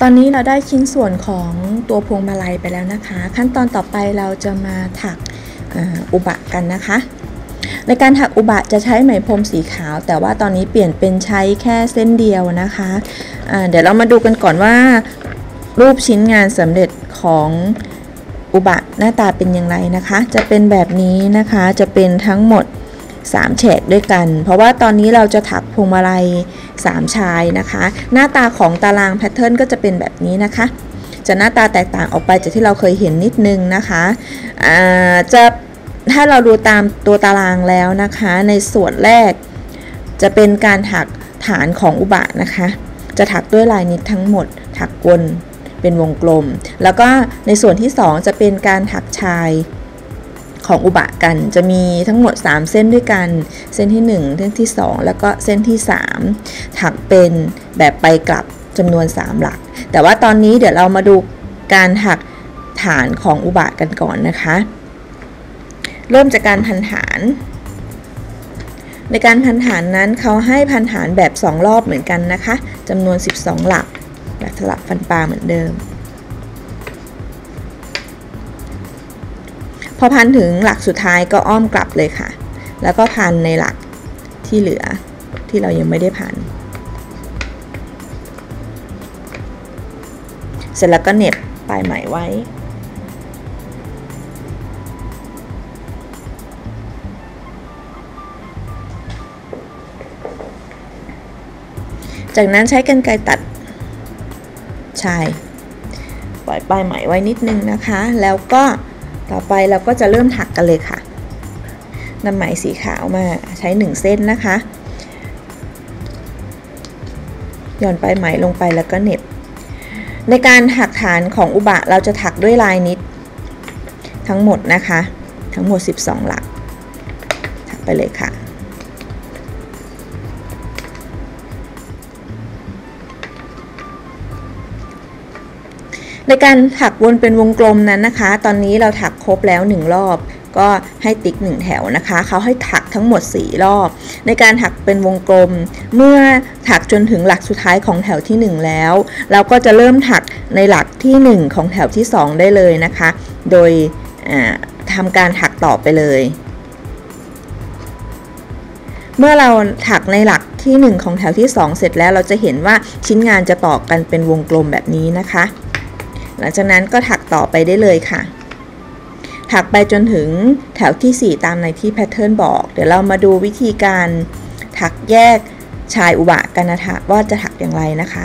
ตอนนี้เราได้ชิ้นส่วนของตัวพวงมาลัยไปแล้วนะคะ ขั้นตอนต่อไปเราจะมาถักอุบะกันนะคะ ในการถักอุบะจะใช้ไหมพรมสีขาว แต่ว่าตอนนี้เปลี่ยนเป็นใช้แค่เส้นเดียวนะคะะเดี๋ยวเรามาดูกันก่อนว่า รูปชิ้นงานสำเร็จของอุบะหน้าตาเป็นอย่างไรนะคะ จะเป็นแบบนี้นะคะจะเป็นทั้งหมด 3แฉกด้วยกัน เพราะว่าตอนนี้เราจะถักพวงมาลัย 3 ชายนะคะ หน้าตาของตารางแพทเทิร์นก็จะเป็นแบบนี้นะคะ จะหน้าตาแตกต่างออกไปจากที่เราเคยเห็นนิดนึงนะคะจะถ้าเราดูตามตัวตารางแล้วนะคะ ในส่วนแรกจะเป็นการถักฐานของอุบะนะคะ จะถักด้วยลายนิดทั้งหมด ถักกลเป็นวงกลม แล้วก็ในส่วนที่ 2 จะเป็นการถักชาย ของอุบะกัน จะมีทั้งหมด 3 เส้นด้วยกัน เส้นที่ 1 เส้นที่ 2 แล้วก็เส้นที่ 3 ถักเป็นแบบไปกลับจำนวน 3 หลัก แต่ว่าตอนนี้เดี๋ยวเรามาดูการถักฐานของอุบะกันก่อนนะคะ เริ่มจากการพันฐาน ในการพันฐานนั้นเขาให้พันฐานแบบ 2 รอบเหมือนกันนะคะจำนวน 12 หลักแบบสลับฟันปลาเหมือนเดิม พอพันถึงหลักสุดท้ายก็อ้อมกลับเลยค่ะ แล้วก็พันในหลักที่เหลือที่เรายังไม่ได้พัน เสร็จแล้วก็เน็บปลายไหมไว้ จากนั้นใช้กันไกรตัดชาย ปล่อยปลายไหมไว้นิดนึงนะคะ แล้วก็ ต่อไปเราก็จะเริ่มถักกันเลยค่ะนำไหมสีขาวมาใช้ 1 เส้นนะคะ หย่อนปลายไหมลงไปแล้วก็เน็บ ในการถักฐานของอุบะเราจะถักด้วยลายนิด ทั้งหมดนะคะ ทั้งหมด 12 หลัก ถักไปเลยค่ะ ในการถักวนเป็นวงกลมนั้นนะคะ ตอนนี้เราถักครบแล้ว 1 รอบ ก็ให้ติ๊ก 1 แถวนะคะ เขาให้ถักทั้งหมด 4 รอบ ในการถักเป็นวงกลม เมื่อถักจนถึงหลักสุดท้ายของแถวที่ 1 แล้ว เราก็จะเริ่มถักในหลักที่ 1 ของแถวที่ 2 ได้เลยนะคะ โดยทำการถักต่อไปเลยเมื่อเราถักในหลักที่ 1 ของแถวที่ 2 เสร็จแล้วเราจะเห็นว่าชิ้นงานจะต่อกันเป็นวงกลมแบบนี้นะคะ หลังจากนั้นก็ถักต่อไปได้เลยค่ะ ถักไปจนถึงแถวที่ 4 ตามในที่แพทเทิร์นบอก เดี๋ยวเรามาดูวิธีการถักแยกชายอุบะกันนะคะว่าจะถักอย่างไรนะคะ